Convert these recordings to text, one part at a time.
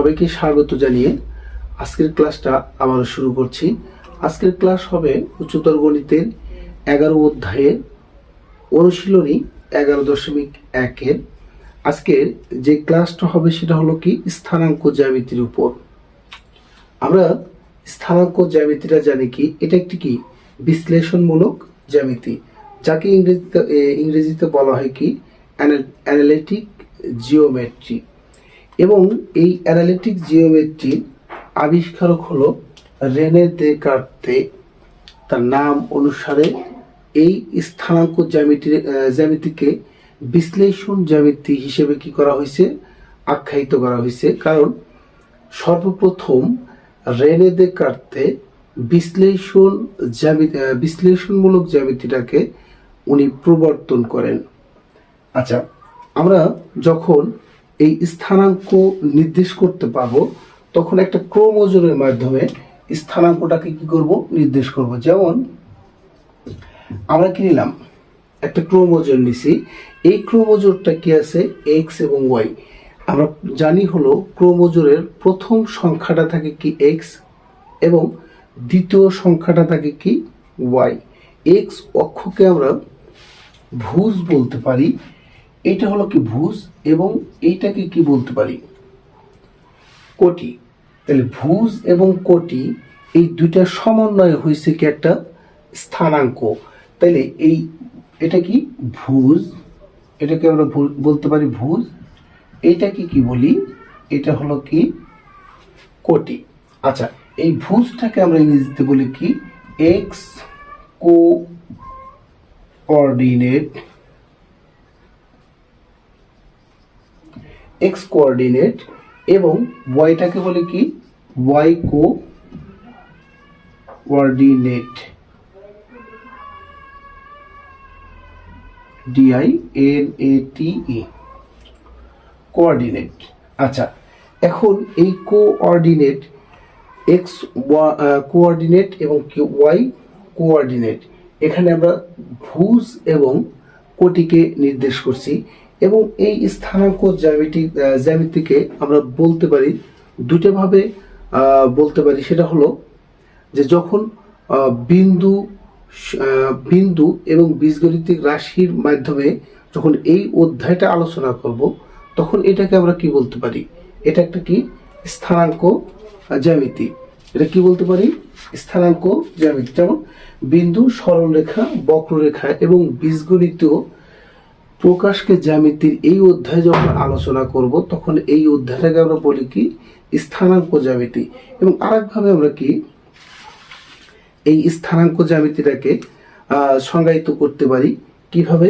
সবাইকে স্বাগত জানিয়ে আজকের ক্লাসটা আবারও শুরু করছি। আজকের ক্লাস হবে উচ্চতর গণিতের এগারো অধ্যায়ের অনুশীলনী এগারো দশমিক একের। আজকের যে ক্লাসটা হবে সেটা হলো কি? স্থানাঙ্ক জ্যামিতির উপর। আমরা স্থানাঙ্ক জ্যামিতিটা জানি কি? এটা একটি কি? বিশ্লেষণমূলক জ্যামিতি, যাকে ইংরেজিতে ইংরেজিতে বলা হয় কি? Analytic geometry. এবং এই অ্যানালিটিক জিওমেট্রির আবিষ্কারক হলো রেনে দে কার্তে তার নাম অনুসারে এই স্থানাঙ্ক জ্যামিতির জ্যামিতিকে বিশ্লেষণ জ্যামিতি হিসেবে কি করা হয়েছে? আখ্যায়িত করা হয়েছে। কারণ সর্বপ্রথম রেনে দে কার্তে বিশ্লেষণ জ্যামিতি বিশ্লেষণমূলক জ্যামিতিটাকে উনি প্রবর্তন করেন। আচ্ছা আমরা যখন এই স্থানাঙ্ক নির্দেশ করতে পারব, তখন একটা ক্রোমোজোমের মাধ্যমে স্থানাঙ্কটাকে কি করব? নির্দেশ করব। যেমন, আমরা কি নিলাম? একটা ক্রোমোজোর নিছি। এই ক্রোমোজোরটা কি আছে? এক্স এবং ওয়াই আমরা জানি হলো ক্রোমোজোরের প্রথম সংখ্যাটা থাকে কি এক্স এবং দ্বিতীয় সংখ্যাটা থাকে কি ওয়াই এক্স অক্ষকে আমরা ভুজ বলতে পারি। এটা হলো কি ভুজ এবং এইটাকে কি বলতে পারি? কোটি। তাহলে ভুজ এবং কোটি এই দুইটা সমন্বয় হয়েছে কি একটা স্থানাঙ্ক। তাহলে এই এটা কি ভুজ? এটাকে আমরা বলতে পারি ভুজ। এইটাকে কি বলি? এটা হলো কি কোটি। আচ্ছা এই ভুজটাকে আমরা ইংরেজিতে বলি কি? এক্স কো এক্স কোঅর্ডিনেট এবং ওয়াইটাকে বলে কি Y co? Coordinate D I N A T E coordinate. আচ্ছা এখন এই কোঅর্ডিনেট এক্স কোঅর্ডিনেট এবং ওয়াই কোঅর্ডিনেট এখানে আমরা ভুজ এবং কোটিকে নির্দেশ করছি। এবং এই স্থানাঙ্ক জ্যামিতি জ্যামিতিকে আমরা বলতে পারি দুটোভাবে আহ, বলতে পারি। সেটা হলো যে যখন বিন্দু বিন্দু এবং বীজগণিতিক রাশির মাধ্যমে যখন এই অধ্যায়টা আলোচনা করব তখন এটাকে আমরা কি বলতে পারি? এটা একটা কি? স্থানাঙ্ক জ্যামিতি। এটা কি বলতে পারি? স্থানাঙ্ক জ্যামিতি। যেমন বিন্দু সরলরেখা বক্ররেখা এবং বীজগণিত প্রকাশকে জ্যামিতির এই অধ্যায় যখন আলোচনা করব, তখন এই অধ্যায়টাকে আমরা বলি কি? স্থানাঙ্ক জ্যামিতি। এবং আরেকভাবে আমরা কি? এই স্থানাঙ্ক জ্যামিতিটাকে সংজ্ঞায়িত করতে পারি। কীভাবে?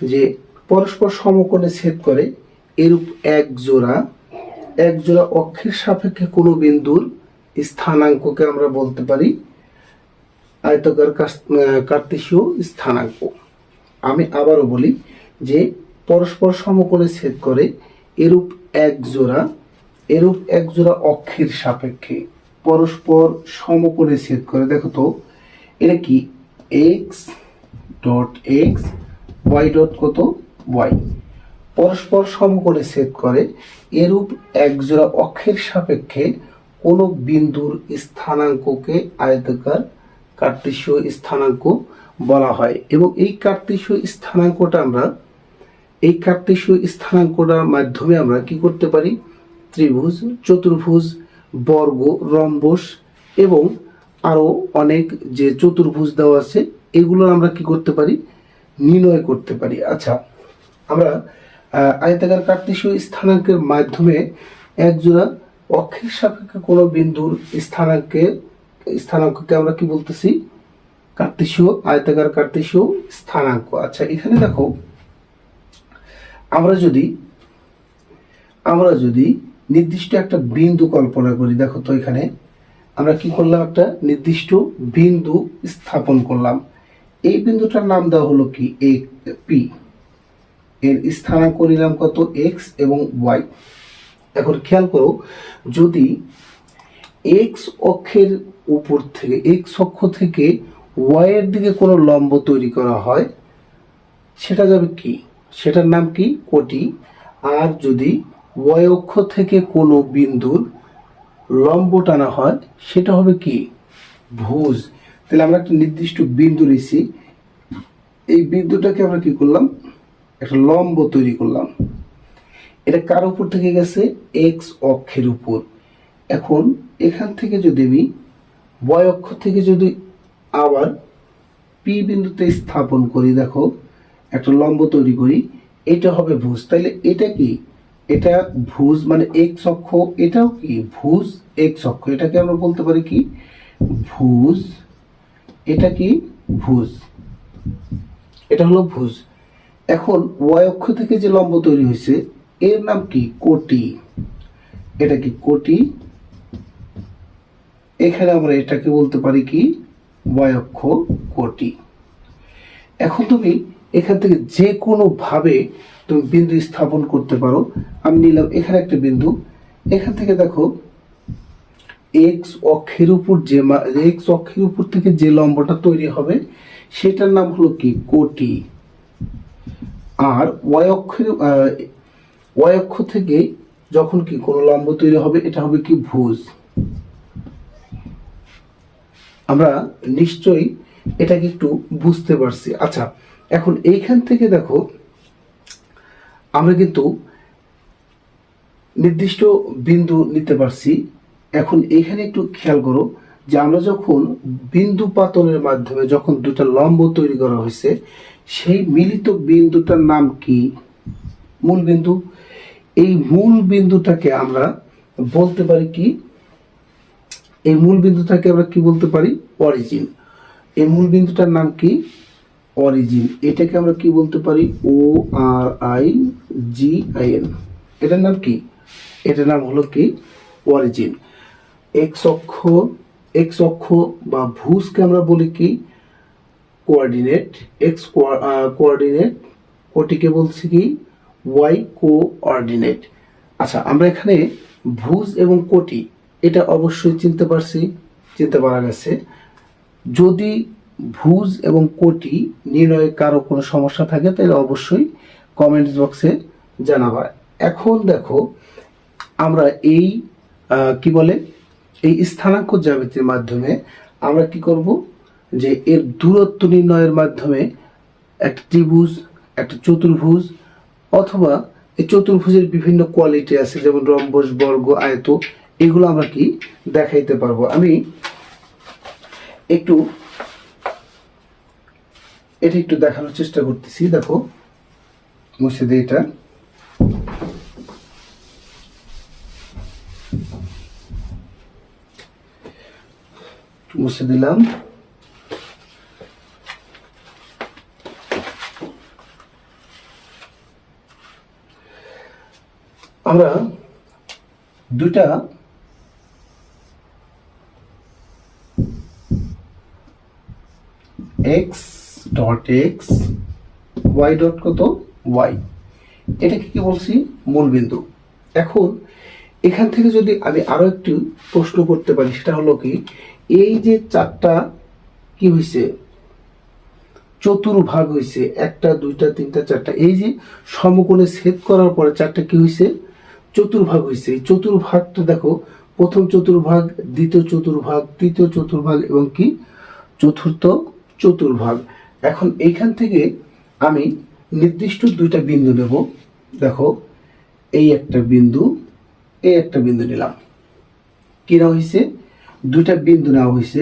যে পরস্পর সমকোণে ছেদ করে এরূপ এক জোড়া এক জোড়া অক্ষের সাপেক্ষে কোনো বিন্দুর স্থানাঙ্ককে আমরা বলতে পারি আয়তকার কার্তেশীয় স্থানাঙ্ক। আমি আবারও বলি যে পরস্পর সমকোণে ছেদ করে এরূপ এক জোড়া, এরূপ এক জোড়া অক্ষের সাপেক্ষে পরস্পর সমকোণে ছেদ করে। দেখো তো, এটা কি? X dot X Y dot কত? ওয়াই পরস্পর সমকোণে ছেদ করে এরূপ এক জোড়া অক্ষের সাপেক্ষে কোনো বিন্দুর স্থানাঙ্ককে আয়তাকার কার্তেশীয় স্থানাঙ্ক বলা হয়। এবং এই কার্তেশীয় স্থানাঙ্কটা আমরা এই কার্তেশীয় স্থানাঙ্কটার মাধ্যমে আমরা কি করতে পারি? ত্রিভুজ, চতুর্ভুজ, বর্গ, রম্বস এবং আরও অনেক যে চতুর্ভুজ দেওয়া আছে, এগুলো আমরা কি করতে পারি? নির্ণয় করতে পারি। আচ্ছা আমরা আয়তাকার কার্তেশীয় স্থানাঙ্কের মাধ্যমে একজোড়া অক্ষের সাপেক্ষে কোনো বিন্দুর স্থানাঙ্কে স্থানাঙ্ককে আমরা কি বলতেছি? কার্তেশীয় আয়তাকার কার্তেশীয় স্থানাঙ্ক। আচ্ছা এখানে দেখো আমরা যদি আমরা যদি নির্দিষ্ট একটা বিন্দু কল্পনা করি, দেখো তো এখানে আমরা কি করলাম একটা নির্দিষ্ট বিন্দু স্থাপন করলাম। এই বিন্দুটার নাম দেওয়া হলো কি? A, P. এর স্থানাঙ্ক নিলাম কত? এক্স এবং ওয়াই। এখন খেয়াল করো, যদি এক্স অক্ষের উপর থেকে, এক্স অক্ষ থেকে ওয়াই এর দিকে কোনো লম্ব তৈরি করা হয়, সেটা যাবে কি? সেটার নাম কি? কোটি আর যদি ওয়াই অক্ষ থেকে কোনো বিন্দুর লম্ব টানা হয়, সেটা হবে কি? ভুজ। তাহলে আমরা একটা নির্দিষ্ট বিন্দু নিছি। এই বিন্দুটাকে আমরা কি করলাম? একটা লম্ব তৈরি করলাম। এটা কার উপর থেকে গেছে? এক্স অক্ষের উপর। এখন এখান থেকে যদি আমি y অক্ষ থেকে যদি আবার পি বিন্দুতে স্থাপন করি, দেখো একটা লম্ব তৈরি করি, এটা হবে ভুজ। তাইলে এটা কি? এটা ভুজ মানে এক্স অক্ষ এটাও কি? ভুজ এক্স অক্ষ এটাকে আমরা বলতে পারি কি? ভুজ, এটা কি? ভুজ। এটা হলো ভুজ। এখন ওয়াই অক্ষ থেকে যে লম্ব তৈরি হয়েছে, এর নাম কি? কোটি। এটা কি কোটি? এখানে আমরা এটাকে বলতে পারি কি? ওয়াই অক্ষ কোটি। এখন তুমি এখান থেকে যে কোনো ভাবে তুমি বিন্দু স্থাপন করতে পারো। আমি নিলাম এখানে একটা বিন্দু। এখান থেকে দেখো এক্স অক্ষের উপর যে এক্স অক্ষের উপর থেকে যে লম্বটা তৈরি হবে, সেটার নাম হলো কি? কোটি। আর ওয়াই অক্ষের ওয়াই অক্ষ থেকে যখন কি কোনো লম্ব তৈরি হবে, এটা হবে কি? ভুজ। আমরা নিশ্চয়ই এটাকে একটু বুঝতে পারছি। আচ্ছা এখন এইখান থেকে দেখো, আমরা কিন্তু নির্দিষ্ট বিন্দু নিতে পারছি। এখন এইখানে একটু খেয়াল করো যে আমরা যখন বিন্দু পাতনের মাধ্যমে যখন দুটা লম্ব তৈরি করা হয়েছে, সেই মিলিত বিন্দুটার নাম কি? মূল বিন্দু। এই মূল বিন্দুটাকে আমরা বলতে পারি কি? এই মূল বিন্দুটাকে আমরা কি বলতে পারি? অরিজিন। এই মূল বিন্দুটার নাম কি? অরিজিন, এটাকে আমরা কি বলতে পারি? O R I G I N এটার নাম কি? এটার নাম হলো কি? অরিজিন। এক্স অক্ষ এক্স অক্ষ বা ভুজকে আমরা বলি কি? কোঅর্ডিনেট। এক্স কোঅর্ডিনেট, কোটিকে বলছি কি? Y coordinate. আচ্ছা আমরা এখানে ভুজ এবং কোটি, এটা অবশ্যই চিনতে পারছি, চিনতে পারা গেছে। যদি ভুজ এবং কোটি নির্ণয়ে কারও কোনো সমস্যা থাকে, তাহলে অবশ্যই কমেন্টস বক্সে জানাবা। এখন দেখো, আমরা এই কি বলে, এই স্থানাঙ্ক জ্যামিতির মাধ্যমে আমরা কি করব? যে এর দূরত্ব নির্ণয়ের মাধ্যমে একটা ত্রিভুজ, একটা চতুর্ভুজ, অথবা এই চতুর্ভুজের বিভিন্ন কোয়ালিটি আছে, যেমন রম্বস, বর্গ, আয়ত, এগুলো আমরা কি দেখাইতে পারব? আমি একটু এটা একটু দেখানোর চেষ্টা করতেছি দেখো। মুছে দিই এটা। মুছে দিলাম। আমরা দুটা X dot X Y dot কত? ওয়াই এটাকে কি বলছি? মূলবিন্দু। এখন এখান থেকে যদি আমি আরও একটু প্রশ্ন করতে পারি, সেটা হলো কি, এই যে চারটা কি হয়েছে চতুর্ভাগ হয়েছে একটা, দুইটা, তিনটা, চারটা। এই যে সমকোণে ছেদ করার পরে চারটা কি হয়েছে চতুর্ভাগ হয়েছে এই চতুর্ভাগটা দেখো, প্রথম চতুর্ভাগ, দ্বিতীয় চতুর্ভাগ, তৃতীয় চতুর্ভাগ এবং কি? চতুর্থ চতুর্ভাগ। এখন এইখান থেকে আমি নির্দিষ্ট দুইটা বিন্দু নেব। দেখো, এই একটা বিন্দু, এই একটা বিন্দু নিলাম। কি নেওয়া হয়েছে? দুইটা বিন্দু নেওয়া হয়েছে।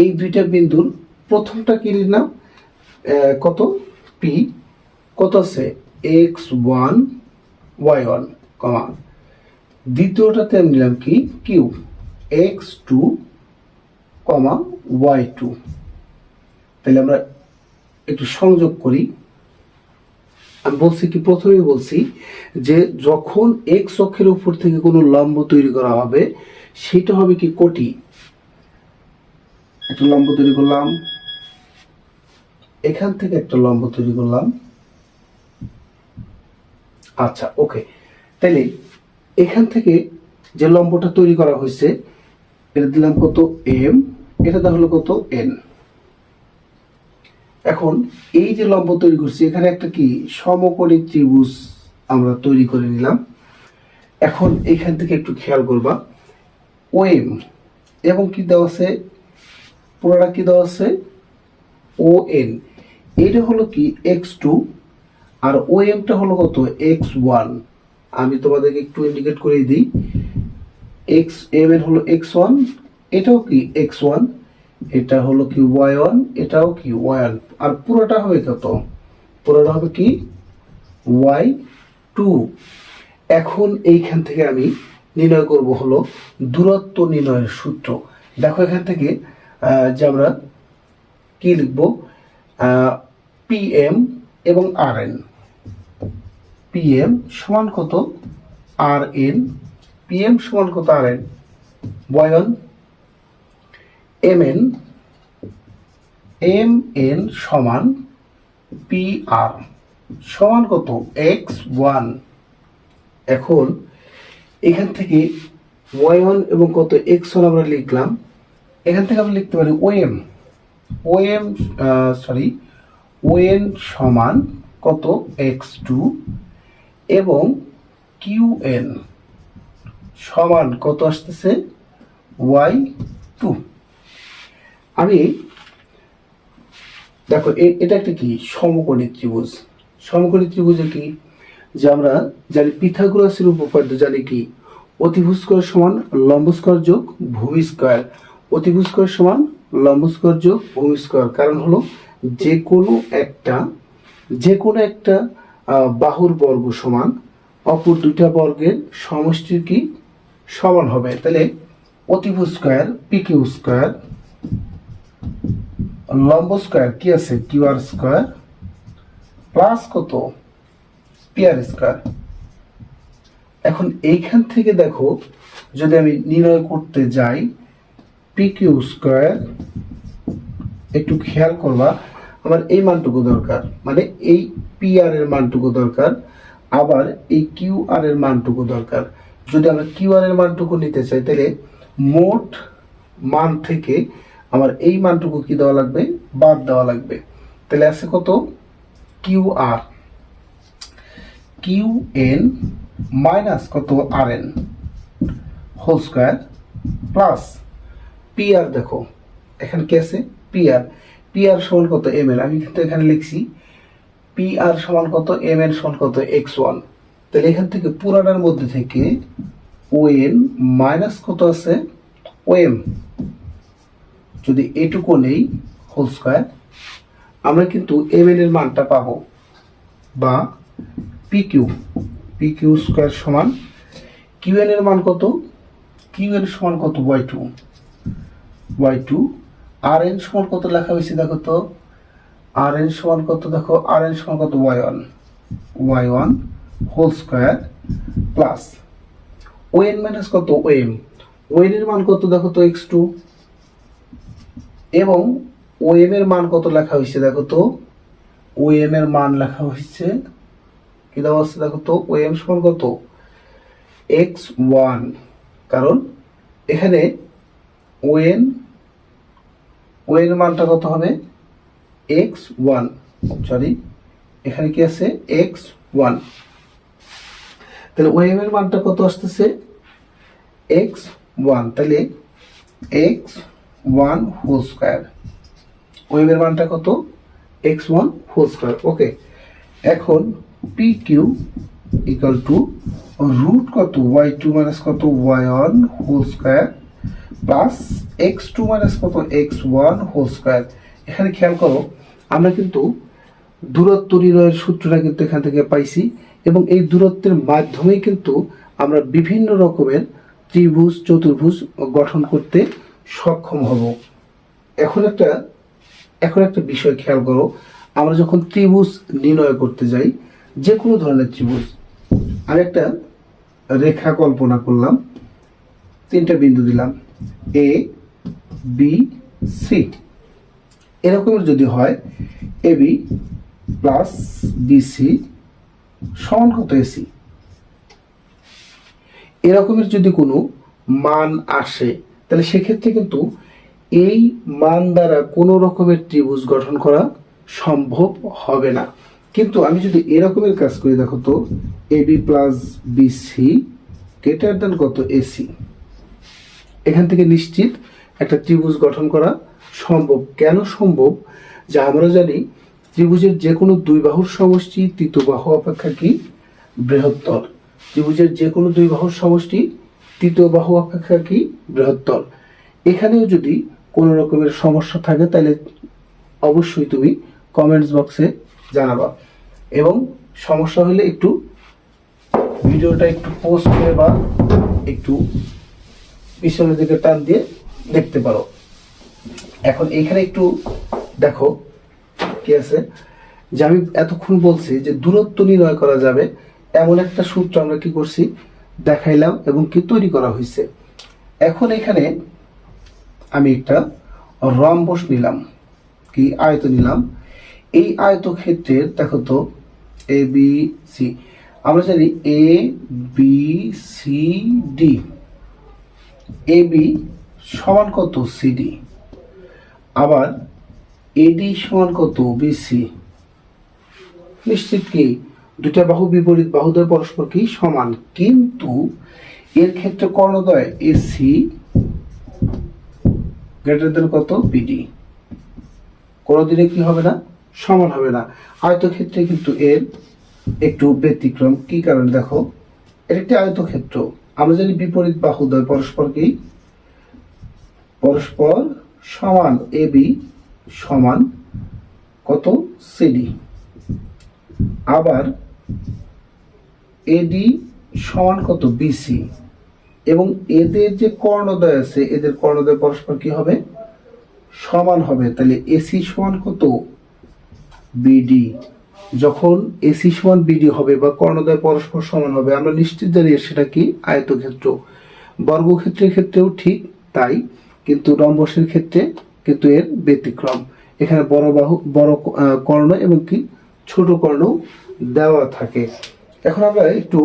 এই দুইটা বিন্দুর প্রথমটা কি নিলাম? কত? পি কত আছে? X one Y one comma. দ্বিতীয়টাতে আমি নিলাম কি? Q X two comma Y two তাহলে আমরা একটু সংযোগ করি। আমি বলছি কি, প্রথমেই বলছি যে যখন এক্স অক্ষের উপর থেকে কোনো লম্ব তৈরি করা হবে, সেটা হবে কি কোটি? একটা লম্ব তৈরি করলাম। এখান থেকে একটা লম্ব তৈরি করলাম। আচ্ছা ওকে। তাহলে এখান থেকে যে লম্বটা তৈরি করা হয়েছে, এটা দিলাম কত এম? এটা তাহলে কত এন? এখন এই যে লম্ব তৈরি করছি, এখানে একটা কি সমকোণী ত্রিভুজ আমরা তৈরি করে নিলাম। এখন এইখান থেকে একটু খেয়াল করবা ওএম এবং কি দেওয়া আছে? পুরোটা কি দেওয়া আছে? ও এন এটা হলো কি এক্স টু আর ও এমটা হলো কত? এক্স ওয়ান আমি তোমাদেরকে একটু ইন্ডিকেট করে দিই। এক্স এম এর হলো এক্স ওয়ান এটাও কি এক্স ওয়ান এটা হলো কি ওয়াই ওয়ান, এটাও কি ওয়াই ওয়ান। আর পুরোটা হবে কত? পুরোটা হবে কি? Y two. এখন এইখান থেকে আমি নির্ণয় করব হলো দূরত্ব নির্ণয়ের সূত্র। দেখো এখান থেকে যে আমরা কি লিখব? পিএম এবং আর এন পিএম সমান কত? আর এন পিএম সমান কত আর এন বয়ন এম এন এম এন সমান পি আর সমান কত? X one. এখন এখান থেকে ওয়াই ওয়ান এবং কত? এক্স ওয়ান আমরা লিখলাম। এখান থেকে আমরা লিখতে পারি OM. OM sorry O N সমান কত? এক্স টু এবং কিউ এন সমান কত আসতেছে? Y two. আমি, দেখো এটা একটা কি? সমকোণী ত্রিভুজ। সমকোণী ত্রিভুজে কি? যে আমরা জানি পিথাগোরাসের উপপাদ্য জানি কি? অতিভুজ স্কয়ার সমান লম্ব স্কয়ার যোগ ভূমি স্কয়ার। অতিভুজ স্কয়ার সমান লম্ব স্কয়ার যোগ ভূমি স্কয়ার। কারণ হলো যে কোনো একটা, যে কোনো একটা বাহুর বর্গ সমান অপর দুইটা বর্গের সমষ্টির কি? সমান হবে। তাহলে অতিভুজ স্কয়ার পি কিউ স্কয়ার লম্ব স্কোয়ার কি আছে? কিউ আর স্কয়ার প্লাস কত? পি আর স্কয়ার এখন এইখান থেকে দেখো, যদি আমি নির্ণয় করতে যাই পি কিউ স্কোয়ার একটু খেয়াল করবা, আমার এই মানটুকু দরকার মানে এই পি আর এর মানটুকু দরকার, আবার এই কিউ আর এর মানটুকু দরকার। যদি আমরা কিউ আর এর মানটুকু নিতে চাই, তাহলে মোট মান থেকে আমার এই মানটুকু কি দেওয়া লাগবে? বাদ দেওয়া লাগবে। তাহলে আছে কত? Q R. Q N minus কত? R N. Whole square plus P R দেখো। এখানে কি আছে? P R. পি আর সমান কত? এম এল আমি কিন্তু এখানে লিখছি পি আর সমান কত? এম এল সমান কত? X one. তাহলে এখান থেকে পুরাটার মধ্যে থেকে ও এন মাইনাস কত আছে? O M. যদি এটুকু নেই হোল স্কোয়ার আমরা কিন্তু এম এর মানটা পাবো বা P Q P Q square সমান কিউ এর মান কত? কিউ এন সমান কত? Y two Y two R N সমান কত লেখা হয়েছে দেখো তো? আর এন সমান কত? দেখো আর এন সমান কত? Y one Y one whole square plus O N minus কত? ও এম ও এর মান কত? দেখো তো এক্স টু এবং ও এম এর মান কত লেখা হয়েছে দেখো তো? ও এম এর মান লেখা হয়েছে কি দেওয়া আছে দেখো তো? ও এম সমান কত? এক্স ওয়ান কারণ এখানে ও এন ও এর মানটা কত হবে? এক্স ওয়ান সরি এখানে কি আছে? এক্স ওয়ান তাহলে ও এম এর মানটা কত আসতেছে? এক্স ওয়ান তাহলে X one whole square O M এর মানটা কত? X one whole square okay এখন P Q equal to root কত? ওয়াই টু মাইনাস কত? Y one whole square plus X two minus কত? এক্স ওয়ান হোল স্কোয়ার এখানে খেয়াল করো, আমরা কিন্তু দূরত্ব নির্ণয়ের সূত্রটা কিন্তু এখান থেকে পাইছি এবং এই দূরত্বের মাধ্যমেই কিন্তু আমরা বিভিন্ন রকমের ত্রিভুজ, চতুর্ভুজ গঠন করতে সক্ষম হব। এখন একটা এখন একটা বিষয় খেয়াল করো। আমরা যখন ত্রিভুজ নির্ণয় করতে যাই যে কোনো ধরনের ত্রিভুজ, আমি একটা রেখা কল্পনা করলাম, তিনটা বিন্দু দিলাম এ বি সি এরকমের যদি হয় এ বি প্লাস বিসি সমান কত এসি এরকমের যদি কোনো মান আসে তাহলে সেক্ষেত্রে কিন্তু এই মান দ্বারা কোনো রকমের ত্রিভুজ গঠন করা সম্ভব হবে না। কিন্তু আমি যদি এরকমের কাজ করি, দেখো তো A B plus BC greater than কত এসি এখান থেকে নিশ্চিত একটা ত্রিভুজ গঠন করা সম্ভব। কেন সম্ভব? যা আমরা জানি, ত্রিভুজের যে কোনো দুই বাহুর সমষ্টি, তৃতীয় বাহু অপেক্ষা কি? বৃহত্তর। ত্রিভুজের যে কোনো দুই বাহুর সমষ্টি তৃতীয় বাহু অপেক্ষা কি? বৃহত্তর এখানেও যদি কোনো রকমের সমস্যা থাকে, তাহলে অবশ্যই তুমি কমেন্টস বক্সে জানাবা। এবং সমস্যা হলে একটু ভিডিওটা একটু পোস্ট করে বা একটু পিছনের দিকে টান দিয়ে দেখতে পারো। এখন এইখানে একটু দেখো কি আছে। যে আমি এতক্ষণ বলছি যে দূরত্ব নির্ণয় করা যাবে। এমন একটা সূত্র আমরা কি করছি? দেখাইলাম এবং কি তৈরি করা হয়েছে এখন এখানে আমি একটা রম্বস নিলাম। কি আয়ত নিলাম? এই আয়ত আয়তক্ষেত্রের, দেখো তো এ বি সি আমরা জানি A B C D A B সমান কত? সিডি আবার এডি সমান কত? বিসি নিশ্চিত কি? দুটা বাহু বিপরীত বাহুদ্বয় পরস্পর কি? সমান। কিন্তু এর ক্ষেত্রে কর্ণদ্বয় এসি গ্রেটার দেন কত? বিডি কোনোদিনে কি হবে না? সমান হবে না। আয়তক্ষেত্রে কিন্তু এর একটু ব্যতিক্রম। কি কারণে? দেখো, এর একটি আয়তক্ষেত্র। আমরা জানি বিপরীত বাহুদ্বয় পরস্পর কি? পরস্পর সমান এ বি সমান কত? সিডি আবার এডি সমান কত? বিসি এবং এদের যে কর্ণদ্বয় আছে, এদের কর্ণদ্বয় পরস্পর কি হবে? সমান হবে। তাহলে এসি সমান কত? বিডি যখন এসি সমান বিডি হবে বা কর্ণদ্বয় পরস্পর সমান হবে, আমরা নিশ্চিত জানি সেটা কি? আয়তক্ষেত্র। বর্গক্ষেত্রের ক্ষেত্রেও ঠিক তাই, কিন্তু রম্বসের ক্ষেত্রে কিন্তু এর ব্যতিক্রম। এখানে বড় বাহু, বড় কর্ণ এবং কি? ছোট কর্ণ দেওয়া থাকে। এখন আমরা একটু,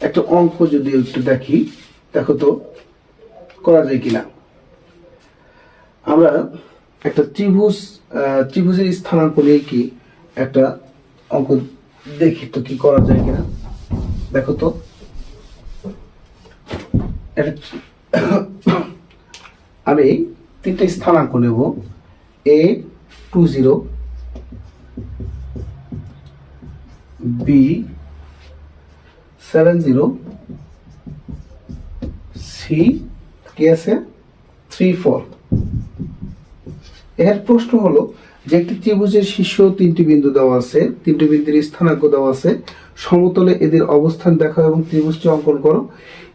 একটা অঙ্ক যদি একটু দেখি, দেখো তো, করা যায় কিনা। আমরা একটা ত্রিভুজ ত্রিভুজের স্থানাঙ্ক নিয়ে কি একটা অঙ্ক দেখি তো কি করা যায় কিনা। দেখো তো। আমি তিনটে স্থানাঙ্ক নেব, A two zero B seven zero C কি আছে? থ্রি ফোর এর প্রশ্ন হলো, যে একটি ত্রিভুজের শীর্ষ তিনটি বিন্দু দেওয়া আছে, তিনটি বিন্দুর স্থানাঙ্ক দেওয়া আছে, সমতলে এদের অবস্থান দেখাও এবং ত্রিভুজটি অঙ্কন করো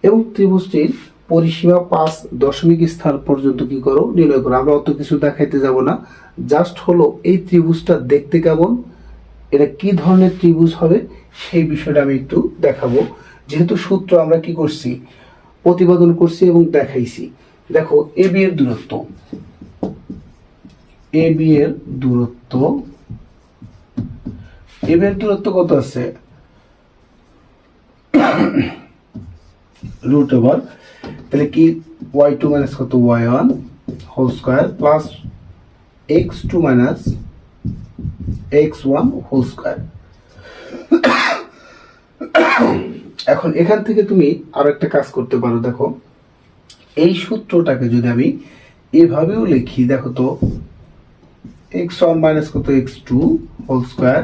এবং ত্রিভুজটির পরিসীমা পাঁচ দশমিক স্থান পর্যন্ত কি করো, নির্ণয় করো। আমরা অত কিছু দেখাইতে যাব না। জাস্ট হলো এই ত্রিভুজটা দেখতে কেমন? এটা কি ধরনের ত্রিভুজ হবে সেই বিষয়টা আমি একটু দেখাবো। যেহেতু সূত্র আমরা কি করছি? প্রতিপাদন করছি এবং দেখাইছি। দেখো, এ বি এর দূরত্ব। এ বি এর দূরত্ব। এ বি এর দূরত্ব কত আছে? রুট ওভার, তাহলে কি ওয়াই টু মাইনাস কত? Y one whole square plus X two minus X one whole square এখন এখান থেকে তুমি আরও একটা কাজ করতে পারো, দেখো। এই সূত্রটাকে যদি আমি এভাবেও লিখি, দেখো তো এক্স ওয়ান কত? X two whole square